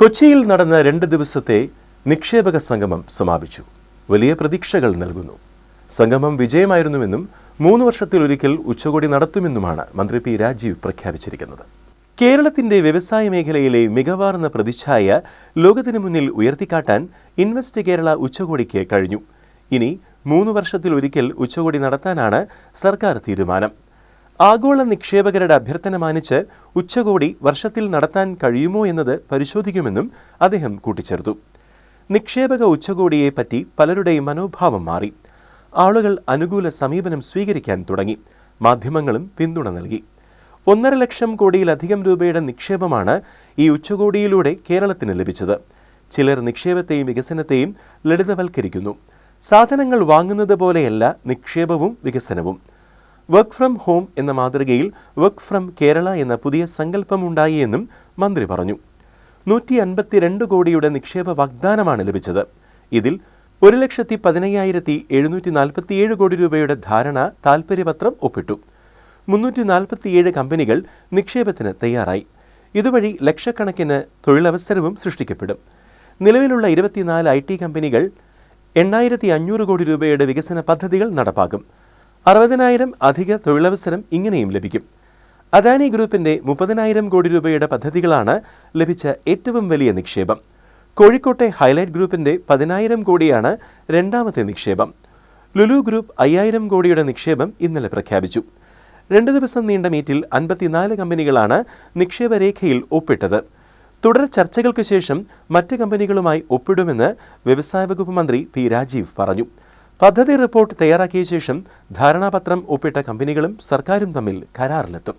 കൊച്ചിയിൽ നടന്ന രണ്ട് ദിവസത്തെ നിക്ഷേപക സംഗമം സമാപിച്ചു. വലിയ പ്രതീക്ഷകൾ നൽകുന്നു. സംഗമം വിജയമായിരുന്നുവെന്നും മൂന്ന് വർഷത്തിലൊരിക്കൽ ഉച്ചകോടി നടത്തുമെന്നുമാണ് മന്ത്രി പി രാജീവ് പ്രഖ്യാപിച്ചിരിക്കുന്നത്. കേരളത്തിന്റെ വ്യവസായ മേഖലയിലെ മികവാർന്ന പ്രതിച്ഛായ ലോകത്തിനു മുന്നിൽ ഉയർത്തിക്കാട്ടാൻ ഇൻവെസ്റ്റ് കേരള ഉച്ചകോടിക്ക് കഴിഞ്ഞു. ഇനി മൂന്ന് വർഷത്തിലൊരിക്കൽ ഉച്ചകോടി നടത്താനാണ് സർക്കാർ തീരുമാനം. ആഗോള നിക്ഷേപകരുടെ അഭ്യർത്ഥന മാനിച്ച് ഉച്ചകോടി വർഷത്തിൽ നടത്താൻ കഴിയുമോ എന്നത് പരിശോധിക്കുമെന്നും അദ്ദേഹം കൂട്ടിച്ചേർത്തു. നിക്ഷേപക ഉച്ചകോടിയെ പറ്റി പലരുടെയും മനോഭാവം മാറി. ആളുകൾ അനുകൂല സമീപനം സ്വീകരിക്കാൻ തുടങ്ങി. മാധ്യമങ്ങളും പിന്തുണ നൽകി. ഒന്നര ലക്ഷം കോടിയിലധികം രൂപയുടെ നിക്ഷേപമാണ് ഈ ഉച്ചകോടിയിലൂടെ കേരളത്തിന് ലഭിച്ചത്. ചിലർ നിക്ഷേപത്തെയും വികസനത്തെയും ലളിതവൽക്കരിക്കുന്നു. സാധനങ്ങൾ വാങ്ങുന്നത് പോലെയല്ല നിക്ഷേപവും വികസനവും. വർക്ക് ഫ്രം ഹോം എന്ന മാതൃകയിൽ വർക്ക് ഫ്രം കേരള എന്ന പുതിയ സങ്കല്പമുണ്ടായി എന്നും മന്ത്രി പറഞ്ഞു. നൂറ്റി അൻപത്തിരണ്ട് കോടിയുടെ നിക്ഷേപ വാഗ്ദാനമാണ് ലഭിച്ചത്. ഇതിൽ ഒരു ലക്ഷത്തി പതിനയ്യായിരത്തി എഴുന്നൂറ്റി നാൽപ്പത്തിയേഴ് കോടി രൂപയുടെ ധാരണ താൽപ്പര്യപത്രം ഒപ്പിട്ടു. മുന്നൂറ്റി നാൽപ്പത്തിയേഴ് കമ്പനികൾ നിക്ഷേപത്തിന് തയ്യാറായി. ഇതുവഴി ലക്ഷക്കണക്കിന് തൊഴിലവസരവും സൃഷ്ടിക്കപ്പെടും. നിലവിലുള്ള ഇരുപത്തിനാല് ഐ ടി കമ്പനികൾ എണ്ണായിരത്തി അഞ്ഞൂറ് കോടി രൂപയുടെ വികസന പദ്ധതികൾ നടപ്പാക്കും. അറുപതിനായിരം അധിക തൊഴിലവസരം ഇങ്ങനെയും ലഭിക്കും. അദാനി ഗ്രൂപ്പിന്റെ മുപ്പതിനായിരം കോടി രൂപയുടെ പദ്ധതികളാണ് ലഭിച്ച ഏറ്റവും വലിയ നിക്ഷേപം. കോഴിക്കോട്ടെ ഹൈലൈറ്റ് ഗ്രൂപ്പിന്റെ പതിനായിരം കോടിയാണ് രണ്ടാമത്തെ നിക്ഷേപം. ലുലു ഗ്രൂപ്പ് അയ്യായിരം കോടിയുടെ നിക്ഷേപം ഇന്നലെ പ്രഖ്യാപിച്ചു. രണ്ട് ദിവസം നീണ്ട മീറ്റിൽ അൻപത്തിനാല് കമ്പനികളാണ് നിക്ഷേപരേഖയിൽ ഒപ്പിട്ടത്. തുടർ ചർച്ചകൾക്ക് ശേഷം മറ്റ് കമ്പനികളുമായി ഒപ്പിടുമെന്ന് വ്യവസായ വകുപ്പ് മന്ത്രി പി രാജീവ് പറഞ്ഞു. പദ്ധതി റിപ്പോർട്ട് തയ്യാറാക്കിയ ശേഷം ധാരണാപത്രം ഒപ്പിട്ട കമ്പനികളും സർക്കാരും തമ്മിൽ കരാറിലെത്തും.